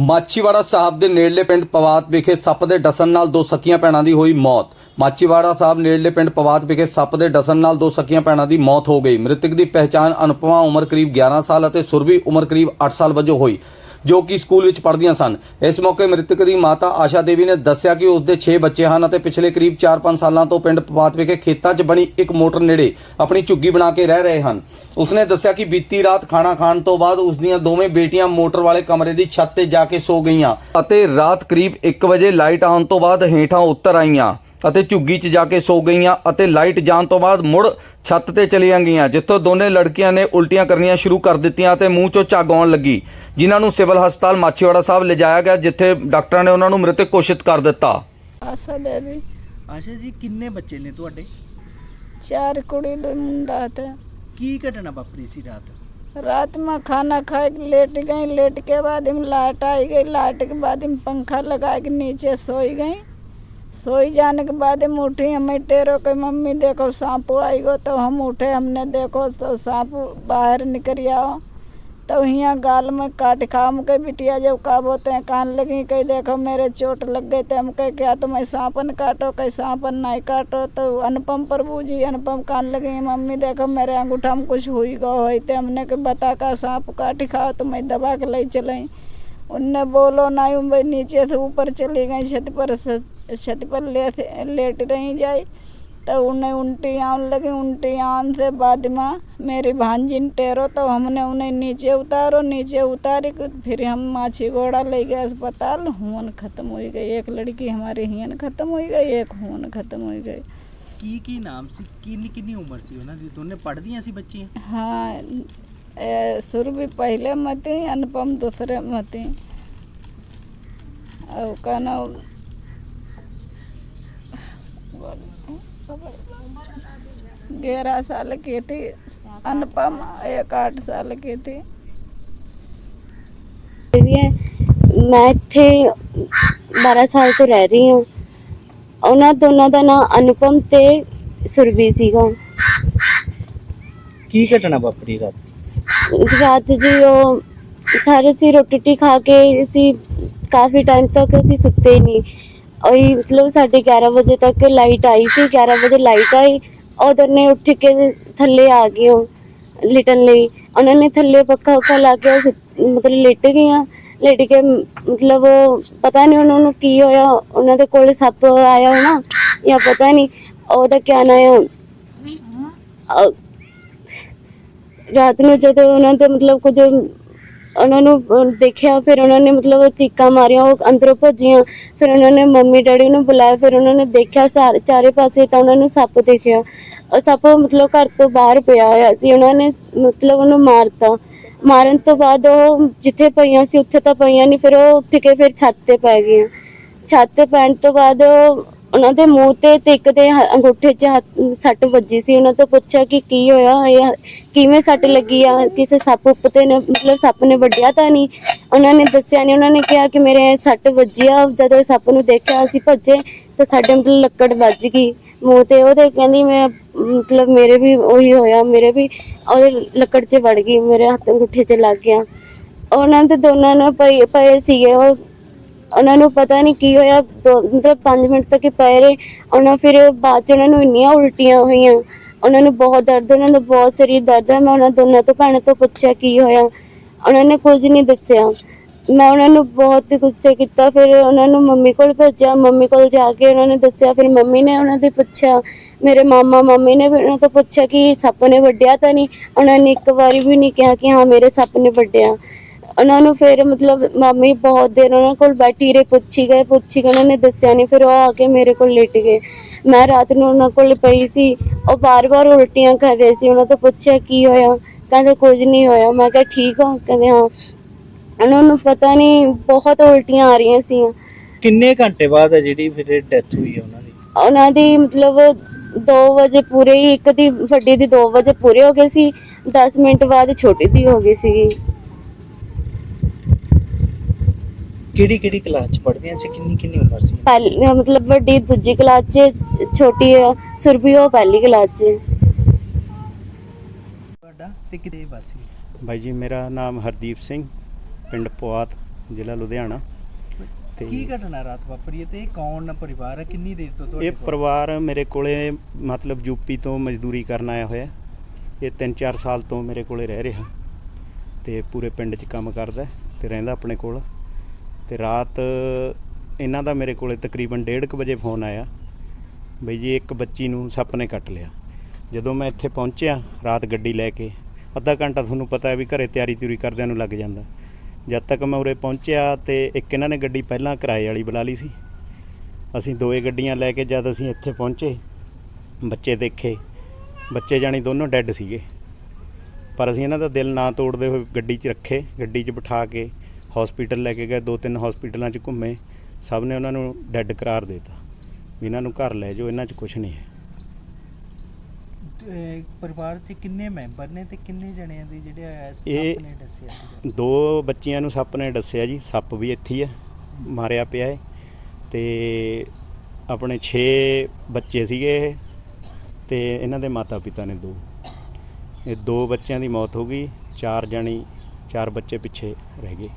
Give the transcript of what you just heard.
ਮਾਛੀਵਾੜਾ ਸਾਹਿਬ ਦੇ ਨੇੜਲੇ ਪਿੰਡ ਪਵਾਤ ਵਿਖੇ ਸੱਪ ਦੇ ਡਸਣ ਨਾਲ ਦੋ ਸਕੀਆਂ ਭੈਣਾਂ ਦੀ ਹੋਈ ਮੌਤ। ਮਾਛੀਵਾੜਾ ਸਾਹਿਬ ਨੇੜਲੇ ਪਿੰਡ ਪਵਾਤ ਵਿਖੇ ਸੱਪ ਦੇ ਡਸਣ ਨਾਲ ਦੋ ਸਕੀਆਂ ਭੈਣਾਂ ਦੀ ਮੌਤ ਹੋ ਗਈ। ਮ੍ਰਿਤਕ ਦੀ ਪਹਿਚਾਣ ਅਨੁਪਮਾ ਉਮਰ ਕਰੀਬ 11 ਸਾਲ ਅਤੇ ਸੁਰਭੀ ਉਮਰ ਕਰੀਬ 8 ਸਾਲ ਵਜੋਂ ਹੋਈ। ਜੋ ਕਿ ਸਕੂਲ ਵਿੱਚ ਪੜ੍ਹਦੀਆਂ ਸਨ। ਇਸ ਮੌਕੇ ਮ੍ਰਿਤਕ ਦੀ ਮਾਤਾ ਆਸ਼ਾ ਦੇਵੀ ਨੇ ਦੱਸਿਆ ਕਿ ਉਸ ਦੇ 6 ਬੱਚੇ ਹਨ ਅਤੇ ਪਿਛਲੇ ਕਰੀਬ 4-5 ਸਾਲਾਂ ਤੋਂ ਪਿੰਡ ਪਵਾਤ ਵਿਖੇ ਖੇਤਾਂ 'ਚ ਬਣੀ ਇੱਕ ਮੋਟਰ ਨੇੜੇ ਆਪਣੀ ਝੁੱਗੀ ਬਣਾ ਕੇ ਰਹਿ ਰਹੇ ਹਨ। ਉਸਨੇ ਦੱਸਿਆ ਕਿ ਬੀਤੀ ਰਾਤ ਖਾਣਾ ਖਾਣ ਤੋਂ ਬਾਅਦ ਉਸ ਦੀਆਂ ਦੋਵੇਂ ਬੇਟੀਆਂ ਮੋਟਰ ਵਾਲੇ ਕਮਰੇ ਦੀ ਛੱਤ ਤੇ ਜਾ ਕੇ ਸੋ ਗਈਆਂ ਅਤੇ ਰਾਤ ਕਰੀਬ 1 ਵਜੇ ਲਾਈਟ ਆਉਣ ਤੋਂ ਬਾਅਦ ਹੇਠਾਂ ਉੱਤਰ ਆਈਆਂ। ਅਤੇ ਝੁੱਗੀ 'ਚ ਜਾ ਕੇ ਸੋ ਗਈਆਂ ਅਤੇ ਲਾਈਟ ਜਾਣ ਤੋਂ ਬਾਅਦ ਮੁੜ ਛੱਤ ਤੇ ਚਲੀਆਂ ਗਈਆਂ ਜਿੱਥੋਂ ਦੋਨੇ ਲੜਕੀਆਂ ਨੇ ਉਲਟੀਆਂ ਕਰਨੀਆਂ ਸ਼ੁਰੂ ਕਰ ਦਿੱਤੀਆਂ ਅਤੇ ਮੂੰਹ 'ਚੋਂ ਝੱਗ ਆਉਣ ਲੱਗੀ ਜਿਨ੍ਹਾਂ ਨੂੰ ਸਿਵਲ ਹਸਪਤਾਲ ਮਾਛੀਵਾੜਾ ਸਾਹਿਬ ਲਿਜਾਇਆ ਗਿਆ ਜਿੱਥੇ ਡਾਕਟਰਾਂ ਨੇ ਉਹਨਾਂ ਨੂੰ ਮ੍ਰਿਤਕ ਘੋਸ਼ਿਤ ਕਰ ਦਿੱਤਾ ਆਸਾ ਦੇਵੀ ਆਸ਼ਾ ਜੀ ਕਿੰਨੇ ਬੱਚੇ ਨੇ ਤੁਹਾਡੇ ਚਾਰ कुड़ी दो मुंडा थे ਕੀ ਘਟਨਾ ਵਾਪਰੀ ਸੀ ਰਾਤ रात में खाना खा के लेट गई लेट के बाद हम लाइट आई गई लाइट के बाद हम पंखा लगा के नीचे सोई गई सोई जाने के बाद हम उठी, हमें टेरो के मम्मी देखो, सांप आई गो तो हम उठे, हमने देखो तो सांप बाहर निकल आओ तो यहाँ गाल में काट खाम के बिटिया जब का बोते हैं, कान लगी, कहीं देखो, मेरे चोट लग गई तो हम कह, क्या तुम्हें सांपन काटो? कहीं सांपन नहीं काटो। तो अनुपम प्रभु जी अनुपम कान लगी, मम्मी देखो, मेरे अंगूठा में कुछ हुई गो हुई तो हमने के बता का सांप काट खाओ तो मैं दबा के ले चलाई उनने बोलो ना भाई नीचे से ऊपर चली गई, छत पर छत पर ले, लेट रही जाए तो उन्हें उल्टी आन लगी उल्टी आन से बाद में मेरी भांजिन टेरो तो हमने उन्हें नीचे उतारो नीचे उतारे फिर हम माछी घोड़ा ले गए अस्पताल। हुन खत्म हो गई एक लड़की हमारी हियन खत्म हो गई एक हुन खत्म हो गई। की की नाम सी कितनी कितनी उम्र सी हो ना दोनों पढ़ दी ऐसी बच्ची? हाँ सुर भी पहले मती अनुपम दूसरे मती और कहना ग्यारह साल की थी अनुपम एक आठ साल की थी ਵੀ ਹੈ ਮੈਂ ਇੱਥੇ 12 ਸਾਲ ਤੋਂ ਰਹਿ ਰਹੀ ਹਾਂ ਉਹਨਾਂ ਦੋਨਾਂ ਦਾ ਨਾਮ ਅਨੁਪਮ ਤੇ ਸੁਰਭੀ ਸੀਗਾ ਕੀ ਘਟਨਾ ਵਾਪਰੀ ਰਾਤ ਰਾਤ ਜੀ ਉਹ ਸਾਰੇ ਸੀ ਰੋਟੀ ਰੂਟੀ ਖਾ ਕੇ ਅਸੀਂ ਕਾਫੀ ਟਾਈਮ ਤੱਕ ਅਸੀਂ ਸੁੱਤੇ ਹੀ ਨਹੀਂ ਉਹੀ ਮਤਲਬ ਸਾਡੇ 11 ਵਜੇ ਤੱਕ ਲਾਈਟ ਆਈ ਸੀ 11 ਵਜੇ ਲਾਈਟ ਆਈ ਉਧਰ ਨੇ ਉੱਠ ਕੇ ਥੱਲੇ ਆ ਗਏ ਉਹ ਲਿਟਣ ਲਈ। ਉਹਨਾਂ ਨੇ ਥੱਲੇ ਪੱਖਾ ਉੱਖਾ ਲਾ ਕੇ ਉਹ ਸੁੱਤ- ਮਤਲਬ ਲੇਟ ਗਈਆਂ ਲੇਟ ਕੇ ਮ- ਮਤਲਬ ਪਤਾ ਨਹੀਂ ਉਹਨਾਂ ਨੂੰ ਕੀ ਹੋਇਆ ਉਹਨਾਂ ਦੇ ਕੋਲ ਸੱਪ ਆਇਆ ਹੋਣਾ ਜਾਂ ਪਤਾ ਨਹੀਂ ਉਹਦਾ ਕਿਆ ਨਾਂ ਆ? ਅਹ ਰਾਤ ਨੂੰ ਜਦੋਂ ਉਹਨਾਂ ਦੇ ਮਤਲਬ ਕੁਝ ਉਹਨਾਂ ਨੂੰ ਦੇਖਿਆ, ਫਿਰ ਉਹਨਾਂ ਨੇ ਮਤਲਬ ਚੀਕਾਂ ਮਾਰੀਆਂ, ਉਹ ਅੰਦਰੋਂ ਭੱਜੀਆਂ। ਫਿਰ ਉਹਨਾਂ ਨੇ ਮੰਮੀ, ਡੈਡੀ ਨੂੰ ਬੁਲਾਇਆ, ਫਿਰ ਉਹਨਾਂ ਨੇ ਦੇਖਿਆ ਸਾਰੇ, ਚਾਰੇ ਪਾਸੇ ਤਾਂ ਉਹਨਾਂ ਨੂੰ ਸੱਪ ਦੇਖਿਆ। ਉਹ ਸੱਪ ਮਤਲਬ ਘਰ ਤੋਂ ਬਾਹਰ ਪਿਆ ਹੋਇਆ ਸੀ, ਉਹਨਾਂ ਨੇ ਮਤਲਬ ਉਹਨੂੰ ਮਾਰਤਾ। ਮਾਰਨ ਤੋਂ ਬਾਅਦ ਉਹ ਜਿੱਥੇ ਪਈਆਂ ਸੀ, ਉੱਥੇ ਤਾਂ ਪਈਆਂ ਨਹੀਂ, ਫਿਰ ਉਹ ਉੱਠ ਕੇ ਫਿਰ ਛੱਤ ਤੇ ਪੈ ਗਈਆਂ। ਛੱਤ ਤੇ ਪੈਣ ਤੋਂ ਬਾਅਦ ਉਹ- ਉਹਨਾਂ ਦੇ ਮੂੰਹ ਤੇ ਤੇ ਇੱਕ ਦੇ ਹ- ਅੰਗੂਠੇ 'ਚ ਹੱਥ- ਸੱਟ ਵੱਜੀ ਸੀ। ਉਹਨਾਂ ਤੋਂ ਪੁੱਛਿਆ ਕਿ ਕੀ ਹੋਇਆ, ਇਹ ਕਿਵੇਂ ਸੱਟ ਲੱਗੀ ਆ? ਕਿਸੇ ਸੱਪ ਉੱਪ ਤੇ ਨੇ ਮਤਲਬ ਸੱਪ ਨੇ ਵੱਢਿਆ ਤਾਂ ਨਹੀਂ। ਉਹਨਾਂ ਨੇ ਦੱਸਿਆ ਨਹੀਂ। ਉਹਨਾਂ ਨੇ ਕਿਹਾ ਕਿ ਮੇਰੇ ਸੱਟ ਵੱਜੀ ਆ। ਜਦੋਂ ਇਹ ਸੱਪ ਨੂੰ ਦੇਖਿਆ, ਅਸੀਂ ਭੱਜੇ ਤਾਂ ਸਾਡੇ ਮਤਲਬ ਲੱਕੜ ਵੱਜ ਗਈ ਮੂੰਹ ਤੇ। ਉਹਦੇ ਕਹਿੰਦੀ, ਮੈਂ ਮਤਲਬ ਮੇਰੇ ਵੀ ਉਹੀ ਹੋਇਆ, ਮੇਰੇ ਵੀ ਉਹਦੇ ਲੱਕੜ 'ਚ ਵੜ ਗਈ, ਮੇਰੇ ਹੱਥ ਅੰਗੂਠੇ 'ਚ ਲੱਗ ਗਿਆ। ਉਹਨਾਂ ਦੇ ਦੋਨਾਂ ਨੂੰ ਪਏ ਪਏ ਸੀਗੇ। ਉਹ ਉਹਨਾਂ ਨੂੰ ਪਤਾ ਨਹੀਂ ਕੀ ਹੋਇਆ, ਦੋ- ਮਤਲਬ 5 ਮਿੰਟ ਤੱਕ ਹੀ ਪਏ ਰਹੇ। ਉਹਨਾਂ ਫਿਰ ਬਾਅਦ ਚ ਉਹਨਾਂ ਨੂੰ ਇੰਨੀਆਂ ਉਲਟੀਆਂ ਹੋਈਆਂ। ਉਹਨਾਂ ਨੂੰ ਬਹੁਤ ਦਰਦ, ਉਹਨਾਂ ਦਾ ਬਹੁਤ ਸਰੀਰ ਦਰਦ ਹੈ। ਮੈਂ ਉਹਨਾਂ ਦੋਨਾਂ ਤੋਂ ਭੈਣਾਂ ਤੋਂ ਪੁੱਛਿਆ ਕੀ ਹੋਇਆ। ਉਹਨਾਂ ਨੇ ਕੁਝ ਨਹੀਂ ਦੱਸਿਆ। ਮੈਂ ਉਹਨਾਂ ਨੂੰ ਬਹੁਤ ਗੁੱਸੇ ਕੀਤਾ। ਫਿਰ ਉਹਨਾਂ ਨੂੰ ਮੰਮੀ ਕੋਲ ਭੇਜਿਆ। ਮੰਮੀ ਕੋਲ ਜਾ ਕੇ ਉਹਨਾਂ ਨੇ ਦੱਸਿਆ। ਫਿਰ ਮੰਮੀ ਨੇ ਉਹਨਾਂ ਦੇ ਪੁੱਛਿਆ। ਮੇਰੇ ਮਾਮਾ ਮੰਮੀ ਨੇ ਵੀ ਉਹਨਾਂ ਤੋਂ ਪੁੱਛਿਆ ਕਿ ਸੱਪ ਨੇ ਵੱਢਿਆ ਤਾਂ ਨਹੀਂ ਉਹਨਾਂ ਨੇ ਇੱਕ ਵਾਰੀ ਵੀ ਨਹੀਂ ਕਿਹਾ ਕਿ ਹਾਂ, ਮੇਰੇ ਸੱਪ ਨੇ ਵੱਢਿਆ। ਉਹਨਾਂ ਨੂੰ ਫਿਰ ਮਤਲਬ ਮਾਮੀ ਬਹੁਤ ਦੇਰ ਉਹਨਾਂ ਕੋਲ ਬੈਠੀ ਰਹੇ ਪੁੱਛੀ ਗਏ ਪੁੱਛੀ ਗਏ ਉਹਨਾਂ ਨੇ ਦੱਸਿਆ ਨਹੀਂ ਫਿਰ ਉਹ ਆ ਕੇ ਮੇਰੇ ਕੋਲ ਲੇਟ ਗਏ। ਮੈਂ ਰਾਤ ਨੂੰ ਉਹਨਾਂ ਕੋਲ ਪਈ ਸੀ ਉਹ ਬਾਰ-ਬਾਰ ਉਲਟੀਆਂ ਕਰ ਰਹੇ ਸੀ ਉਹਨਾਂ ਤੋਂ ਪੁੱਛਿਆ ਕੀ ਹੋਇਆ ਕਹਿੰਦੇ ਕੁਝ ਨਹੀਂ ਹੋਇਆ ਮੈਂ ਕਿਹਾ ਠੀਕ ਹੋ ਕਹਿੰਦੇ ਹਾਂ। ਉਹਨਾਂ ਨੂੰ ਪਤਾ ਨਹੀਂ ਬਹੁਤ ਉਲਟੀਆਂ ਆ ਰਹੀਆਂ ਸੀ ਕਿੰਨੇ ਘੰਟੇ ਬਾਅਦ ਹੈ ਜਿਹੜੀ ਫਿਰ ਡੈਥ ਹੋਈ ਹੈ ਉਹਨਾਂ ਦੀ? ਉਹਨਾਂ ਦੀ ਮਤਲਬ 2 ਵਜੇ ਪੂਰੇ ਹੀ ਇੱਕ ਦੀ ਵੱਡੀ ਦੀ 2 ਵਜੇ ਪੂਰੇ ਹੋ ਗਏ ਸੀ 10 ਮਿੰਟ ਬਾਅਦ ਛੋਟੀ ਦੀ ਹੋ ਗਈ ਸੀਗੀ। ਕਿਹੜੀ ਕਿਹੜੀ ਕਲਾਸ ਚ ਪੜ੍ਹਦੀਆਂ ਸੀ? ਕਿੰਨੀ ਕਿੰਨੀ ਉਮਰ ਸੀ? ਪਹਿਲੀ ਮਤਲਬ ਵੱਡੀ ਦੂਜੀ ਕਲਾਸ 'ਚ ਛੋਟੀ ਸੁਰਭੀ ਉਹ ਪਹਿਲੀ ਕਲਾਸ 'ਚ। ਤੁਹਾਡਾ ਤੇ ਕਿਤੇ ਵਾਸੀ? ਬਾਈ ਜੀ ਮੇਰਾ ਨਾਮ ਹਰਦੀਪ ਸਿੰਘ ਪਿੰਡ ਪੁਆਤ ਜ਼ਿਲ੍ਹਾ ਲੁਧਿਆਣਾ। ਤੇ ਕੀ ਘਟਨਾ ਰਾਤ ਵਾਪਰੀ ਹੈ ਤੇ ਇਹ ਕੌਣ ਪਰਿਵਾਰ ਹੈ ਕਿੰਨੀ ਦੇਰ ਤੋਂ ਤੁਹਾਡੇ ਇਹ ਕੋਲ? ਪਰਿਵਾਰ ਮੇਰੇ ਕੋਲੇ ਮਤਲਬ ਯੂਪੀ ਤੋਂ ਮਜ਼ਦੂਰੀ ਕਰਨ ਆਇਆ ਹੋਇਆ। ਇਹ 3-4 ਸਾਲ ਤੋਂ ਮੇਰੇ ਕੋਲੇ ਰਹਿ ਰਿਹਾ। ਤੇ ਪੂਰੇ ਪਿੰਡ 'ਚ ਕੰਮ ਕਰਦਾ ਤੇ ਰਹਿੰਦਾ ਆਪਣੇ ਕੋਲ। ਤੇ ਰਾਤ ਇਹਨਾਂ ਦਾ ਮੇਰੇ ਕੋਲੇ ਤਕਰੀਬਨ 1:30 ਵਜੇ ਫੋਨ ਆਇਆ ਬਈ ਜੀ ਇੱਕ ਬੱਚੀ ਨੂੰ ਸੱਪ ਨੇ ਕੱਟ ਲਿਆ। ਜਦੋਂ ਮੈਂ ਇੱਥੇ ਪਹੁੰਚਿਆ ਰਾਤ ਗੱਡੀ ਲੈ ਕੇ, ਅੱਧਾ ਘੰਟਾ ਤੁਹਾਨੂੰ ਪਤਾ ਹੈ ਵੀ ਘਰੇ ਤਿਆਰੀ ਤਿਉਰੀ ਕਰਦਿਆਂ ਨੂੰ ਲੱਗ ਜਾਂਦਾ। ਜਦ ਤੱਕ ਮੈਂ ਉਰੇ ਪਹੁੰਚਿਆ ਤੇ ਇੱਕ ਇਹਨਾਂ ਨੇ ਗੱਡੀ ਪਹਿਲਾਂ ਕਿਰਾਏ ਵਾਲੀ ਬੁਲਾ ਲਈ ਸੀ। ਅਸੀਂ ਦੋਏ ਗੱਡੀਆਂ ਲੈ ਕੇ ਜਦ ਅਸੀਂ ਇੱਥੇ ਪਹੁੰਚੇ, ਬੱਚੇ ਦੇਖੇ, ਬੱਚੇ ਜਾਣੀ ਦੋਨੋਂ ਡੈੱਡ ਸੀਗੇ। ਪਰ ਅਸੀਂ ਇਹਨਾਂ ਦਾ ਦਿਲ ਨਾ ਤੋੜਦੇ ਹੋਏ ਗੱਡੀ 'ਚ ਰੱਖੇ, ਗੱਡੀ 'ਚ ਬਿਠਾ ਕੇ ਹਸਪੀਟਲ ਲੈ ਕੇ ਗਏ ਦੋ ਤਿੰਨ ਹਸਪੀਟਲਾਂ 'ਚ ਘੁੰਮੇ ਸਭ ਨੇ ਉਹਨਾਂ ਨੂੰ ਡੈੱਡ ਕਰਾਰ ਦਿੱਤਾ। ਵੀ ਇਹਨਾਂ ਨੂੰ ਘਰ ਲੈ ਜਾਓ ਇਹਨਾਂ 'ਚ ਕੁਝ ਨਹੀਂ ਹੈ। ਪਰਿਵਾਰ 'ਚ ਕਿੰਨੇ ਮੈਂਬਰ ਨੇ ਤੇ ਕਿੰਨੇ ਜਣਿਆਂ ਦੇ ਜਿਹੜੇ ਇਹ- ਸੱਪ ਨੇ ਦੱਸਿਆ ਸੀਗਾ? ਦੋ ਬੱਚੀਆਂ ਨੂੰ ਸੱਪ ਨੇ ਦੱਸਿਆ ਜੀ ਸੱਪ ਵੀ ਇੱਥੇ ਹੀ ਹੈ ਮਾਰਿਆ ਪਿਆ ਹੈ ਤੇ ਆਪਣੇ 6 ਬੱਚੇ ਸੀਗੇ ਇਹ ਤੇ ਇਹਨਾਂ ਦੇ ਮਾਤਾ ਪਿਤਾ ਨੇ ਦੋ। ਇਹ ਦੋ ਬੱਚਿਆਂ ਦੀ ਮੌਤ ਹੋ ਗਈ ਚਾਰ ਜਣੀ ਚਾਰ ਬੱਚੇ ਪਿੱਛੇ ਰਹਿ ਗਏ।